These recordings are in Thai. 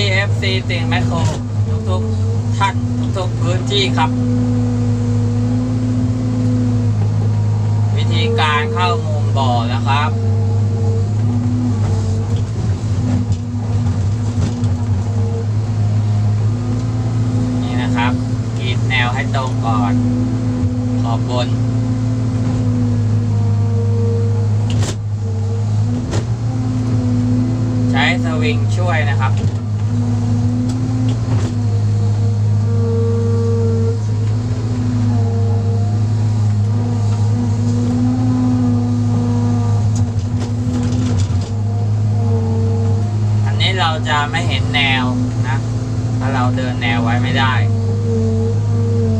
ครับสวัสดี FC ติ่งแมคโครทุกๆท่านทุกๆพื้นที่ครับ วิธีการเข้ามุมบ่อนะครับ นี่นะครับกรีดแนวให้ตรงก่อน ขอบบนใช้สวิงช่วยนะครับ อัน นี้เราจะไม่เห็นแนวนะ ถ้าเราเดินแนวไว้ไม่ได้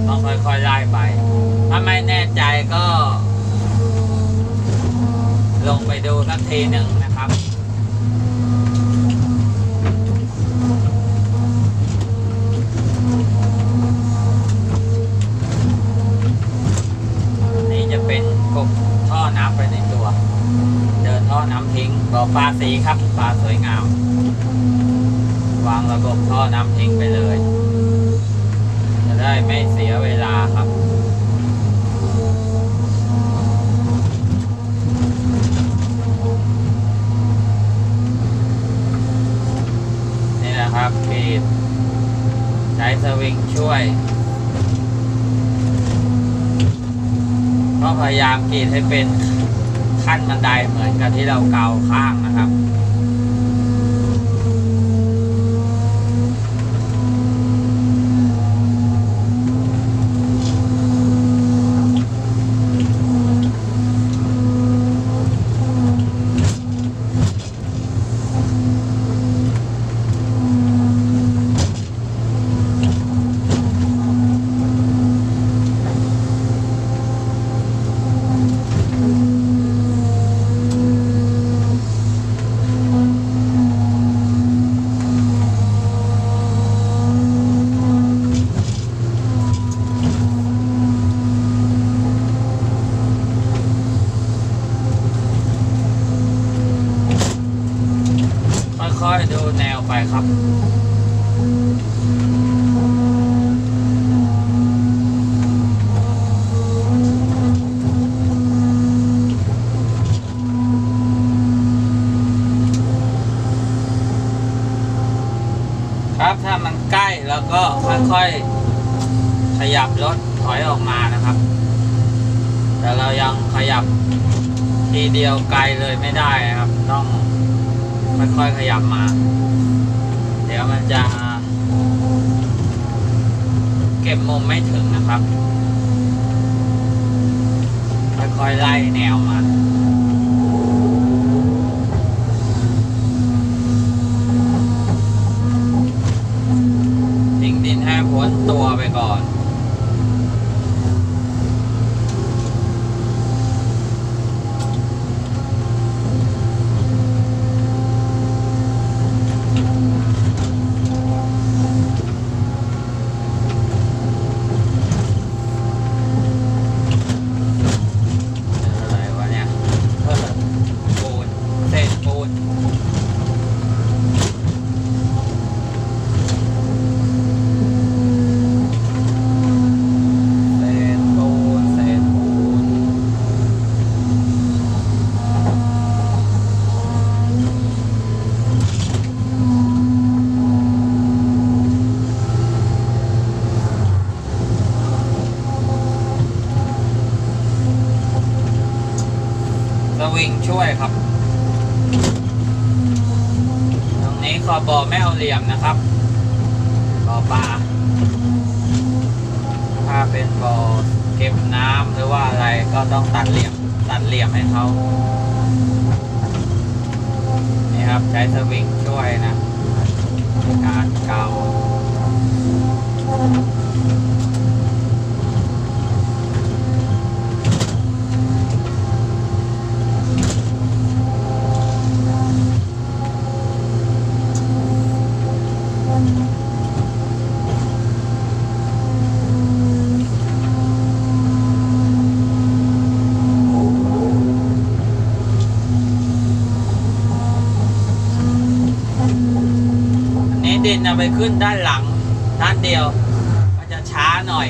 ต้องค่อยๆไล่ไป ถ้าไม่แน่ใจก็ ลงไปดูสักทีหนึ่งนะครับนี่จะเป็นกบท่อน้ำไปในตัว เดินท่อน้ำทิ้งบ่อปลาสีครับปลาสวยงาม วางระบบท่อน้ำทิ้งไปเลย จะได้ไม่เสียเวลาครับนี่นะครับกรีดใช้สวิงช่วย ก็พยายามกรีดให้เป็นขั้นบันไดเหมือนกับที่เราเกาข้างนะครับ ครับครับถ้ามันใกล้แล้วก็ค่อยๆขยับรถถอยออกมานะครับ แต่เรายังขยับทีเดียวไกลเลยไม่ได้นะครับ ต้องค่อยๆขยับมา เดี๋ยวมันจะเก็บมุมไม่ถึงนะครับค่อยๆไล่แนวมาทิ้งดินให้พ้นตัวไปก่อน อะไรวะเนี่ยเออปูนเศษปูน เศษปูนเศษปูน สวิงช่วยครับ ตรงนี้ขอบ่อไม่ เหลี่ยมนะครับบ่อปลาถ้าเป็นบ่อเก็บน้ำหรือว่าอะไรก็ต้องตัดเหลี่ยมตัดเหลี่ยมให้เขานี่ครับใช้สวิงช่วยนะการเกา ดินเอาไปขึ้นด้านหลังด้านเดียว ก็จะช้าหน่อย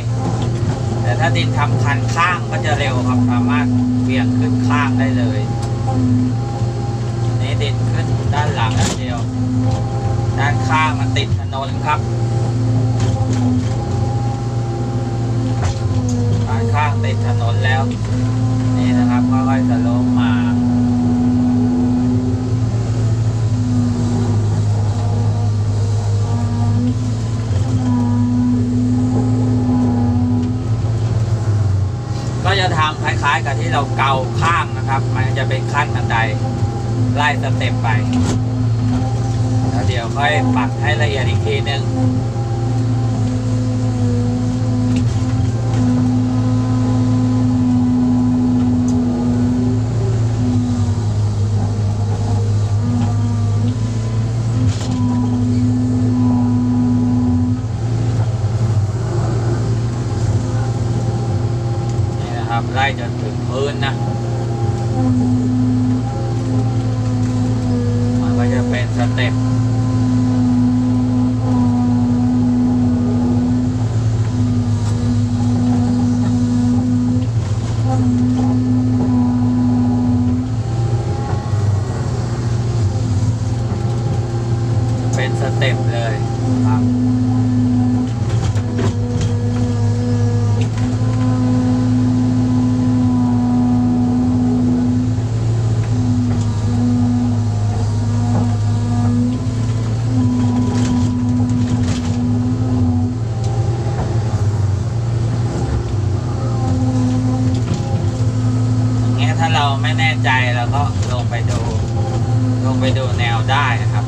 แต่ถ้าดินทำคันข้างก็จะเร็วครับสามารถเบี่ยงขึ้นข้างได้เลยอันนี้ดินขึ้นด้านหลังด้านเดียว ด้านข้างมันติดถนนครับด้านข้างติดถนนแล้ว นี่นะครับค่อยๆสโลปมา ก็จะทำคล้ายๆ กับที่ เกาข้างนะครับ มันจะเป็นขั้นบันไดไล่สเต็ปไปแล้วเดี๋ยวค่อยปักให้ละเอียดอีกทีหนึ่งนี่นะครับไล่จนถึงพื้นนะ มันก็จะเป็นสเต็ป เป็นสเต็ปเลยครับ อย่างเงี้ยถ้าเราไม่แน่ใจ เราก็ลงไปดู ลงไปดูแนวได้นะครับ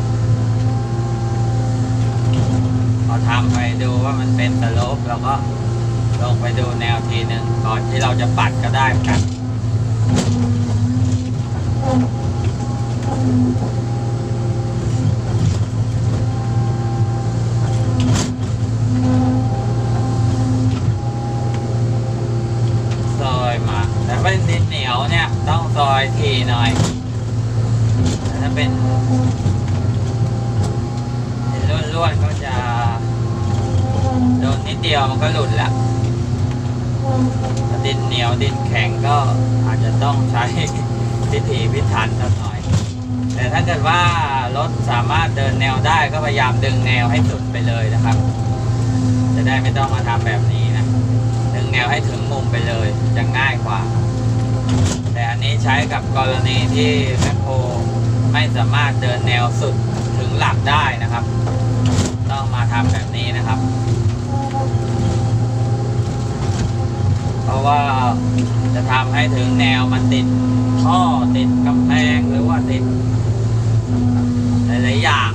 พอทำไปดูว่ามันเป็นสโลปเราก็ลงไปดูแนวทีหนึ่งก่อนที่เราจะปัดก็ได้เหมือนกัน ซอย มาแต่เป็นดินเหนียวเนี่ยต้องซอยทีหน่อยถ้าเป็นดินร่วนๆก็จะโดนนิดเดียวมันก็หลุดละดินเหนียวดินแข็งก็อาจจะต้องใช้พิถีพิถันสักหน่อย แต่ถ้าเกิดว่ารถสามารถเดินแนวได้ก็พยายามดึงแนวให้สุดไปเลยนะครับ จะได้ไม่ต้องมาทำแบบนี้นะ ดึงแนวให้ถึงมุมไปเลยจะง่ายกว่า แต่อันนี้ใช้กับกรณีที่แมคโครไม่สามารถเดินแนวสุดถึงหลักได้นะครับ ต้องมาทำแบบนี้นะครับ เพราะว่าจะทำให้ถึงแนวมันติดท่อติดกำแพงหรือว่าติดหลายๆอย่าง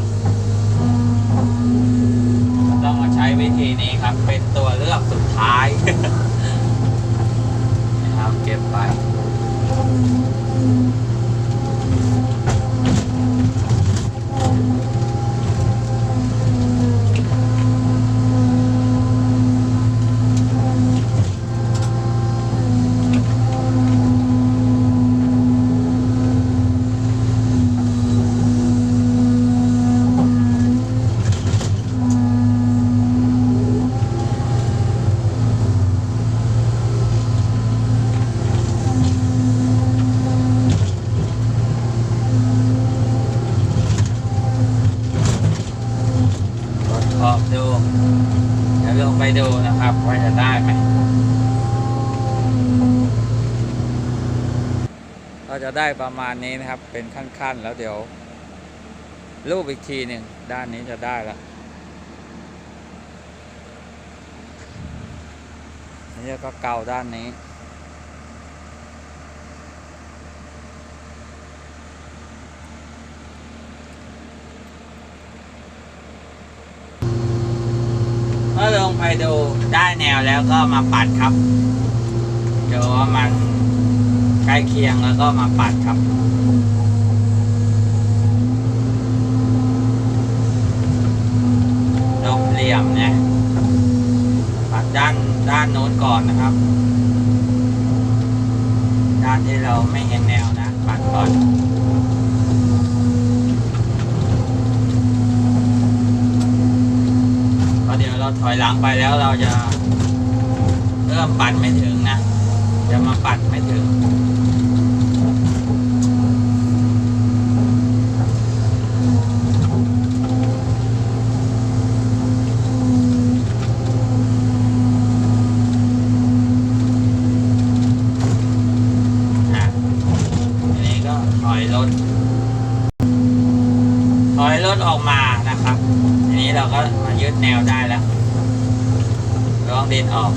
ต้องมาใช้วิธีนี้ครับ เป็นตัวเลือกสุดท้ายนะครับเก็บไป うん。 ขอบดูเดี๋ยวลงไปดูนะครับว่าจะได้ไหมก็จะได้ประมาณนี้นะครับ เป็นขั้นๆ แล้วเดี๋ยวรูปอีกทีหนึ่งด้านนี้จะได้แล้วนี่ก็เกาด้านนี้ เมื่อล งไปดูได้แนวแล้วก็มาปัดครับดูว่ามันใกล้เคียงแล้วก็มาปัดครับลบเหลี่ยมเนี่ยปัดด้านด้านโน้นก่อนนะครับ ด้านที่เราไม่เห็นแนวนะปัดก่อน เราถอยหลังไปแล้วเราจะเริ่มปัดไม่ถึงนะจะมาปัดไม่ถึงอะทีนี้ก็ถอยรถถอยรถออกมานะครับ ทีนี้เราก็มายึดแนวได้แล้ว ลองดินออก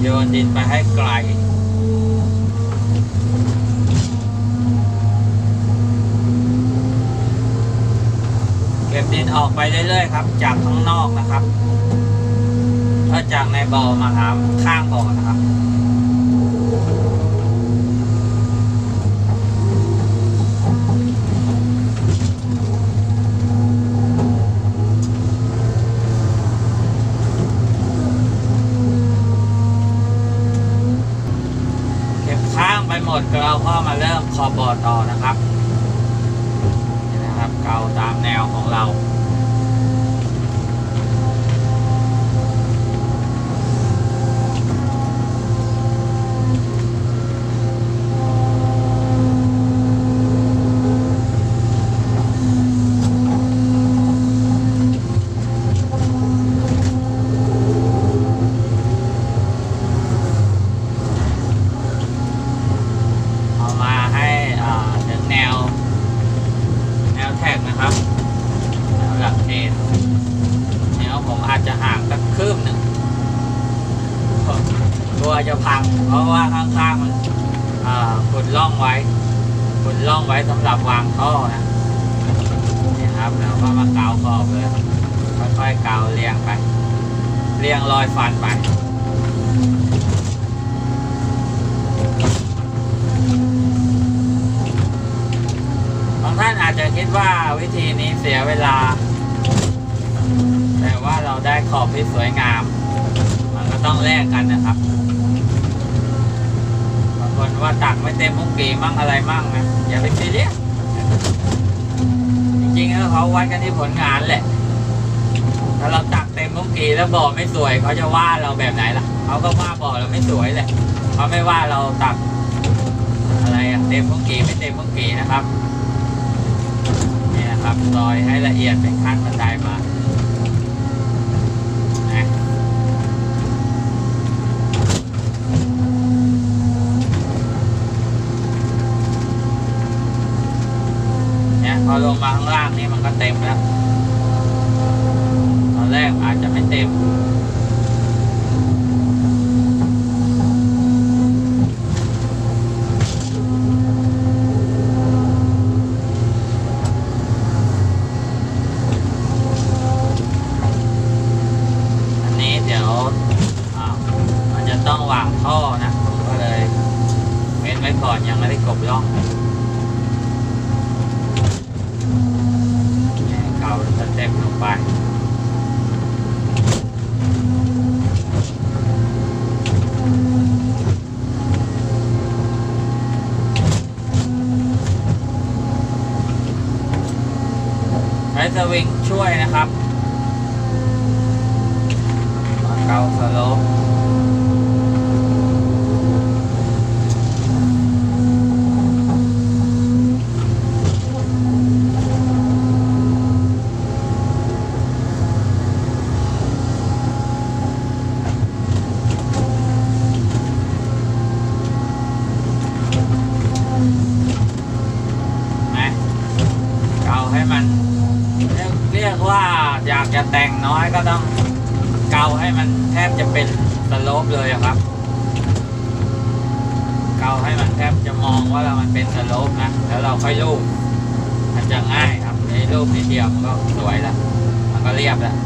โยนดินไปให้ไกลเก็บดินออกไปเรื่อยๆครับ จากข้างนอกนะครับถ้าจากในบ่อมาหาข้างบ่อนะครับ เริ่มคอบอร์ตอนะครับนี่นะครับ เกาตามแนวของเรามาให้อ่าถึงแนว แนวแท็กนะครับแนวหลักเกณฑ์แนวผมอาจจะห่างสักคืบหนึ่งกลัวจะพัง เพราะว่าข้างๆมันอ่าขุดร่องไว้ขุดร่องไว้สำหรับวางท่อ นะนี่ครับแล้วก็มาเกาขอบเลยค่อยๆเกาเรียงไป เรียงรอยฟันไปบางท่านอาจจะคิดว่าวิธีนี้เสียเวลา แต่ว่าเราได้ขอบที่สวยงาม มันก็ต้องแลกกันนะครับบางคนว่าตักไม่เต็มมุกกีมั่งอะไรมั่งนะอย่าไปซีเรียส จริงๆแล้วเขาวัดกันที่ผลงานแหละ ถ้าเราตักเต็มทุกกีแล้วบ่อไม่สวยเขาจะว่าเราแบบไหนล่ะ เขาก็ว่าบ่อเราไม่สวยแหละเขาไม่ว่าเราตัก อะไรอะเต็มทุกกีไม่เต็มทุกกีนะครับ นี่นะครับซอยให้ละเอียดเป็นขั้นบันไดมานะเนี่ยพ อลงมาข้างล่างนี่มันก็เต็มแล้ว ตอนแรกอาจจะไม่เต็ม อันนี้เดี๋ยวอ่ามันจะต้องวางท่อนะผมก็เลยเว้นไว้ก่อนยังไม่ได้กบร่องเนี่ยเกาสเต็ปลงไปใช้สวิงช่วยนะครับ มาเกาสโลปนะเกาให้มัน เรียกเรียกว่าอยากจะ แต่งน้อยก็ต้องเกาให้มันแทบจะเป็นสโลปเลยครับ เกาให้มันแทบจะมองว่ามันเป็นสโลปนะ แล้วเราค่อยลูบมันจะง่ายครับในรูปนิดเดียวมันก็สวยแล้ว มันก็เรียบแล้ว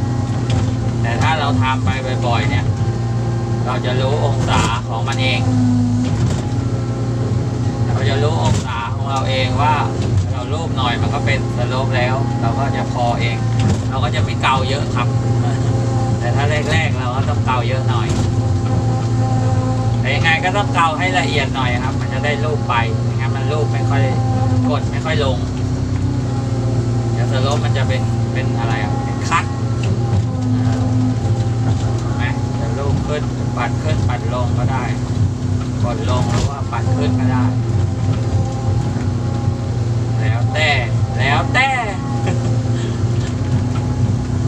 แต่ถ้าเราทำไปบ่อยๆเนี่ย เราจะรู้องศาของมันเอง เราจะรู้องศาของเราเองว่าเรารูปหน่อยมันก็เป็นสโลปแล้ว เราก็จะพอเอง เราก็จะไม่เกาเยอะครับ แต่ถ้าแรกๆเราก็ต้องเกาเยอะหน่อยแต่ยังไงก็ต้องเกาให้ละเอียดหน่อยครับ มันจะได้รูปไปไม่งั้นมันรูปไม่ค่อยกดไม่ค่อยลงเดี๋ยวสโลปมันจะเป็นเป็นอะไรอะเป็นคัดอ่าเห็นไหมจะลูกขึ้นปัดขึ้นปัดลงก็ได้กดลงหรือว่าปัดขึ้นก็ได้ แล้วแต่แล้วแต่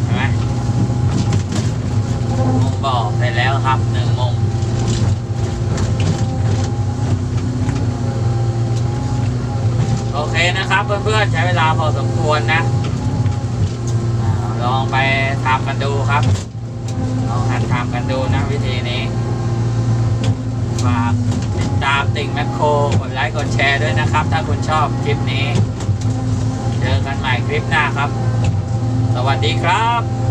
เห็นไหม มุมบอกได้แล้วครับหนึ่งโมุมโอเคนะครับเพื่อนๆใช้เวลาพอสมควรนะลองไปทำกันดูครับลองหัดทำกันดูนะวิธีนี้ฝากติดตามติ่งแมคโครกดไลค์กดแชร์ด้วยนะครับ ถ้าคุณชอบคลิปนี้ เจอกันใหม่คลิปหน้าครับ สวัสดีครับ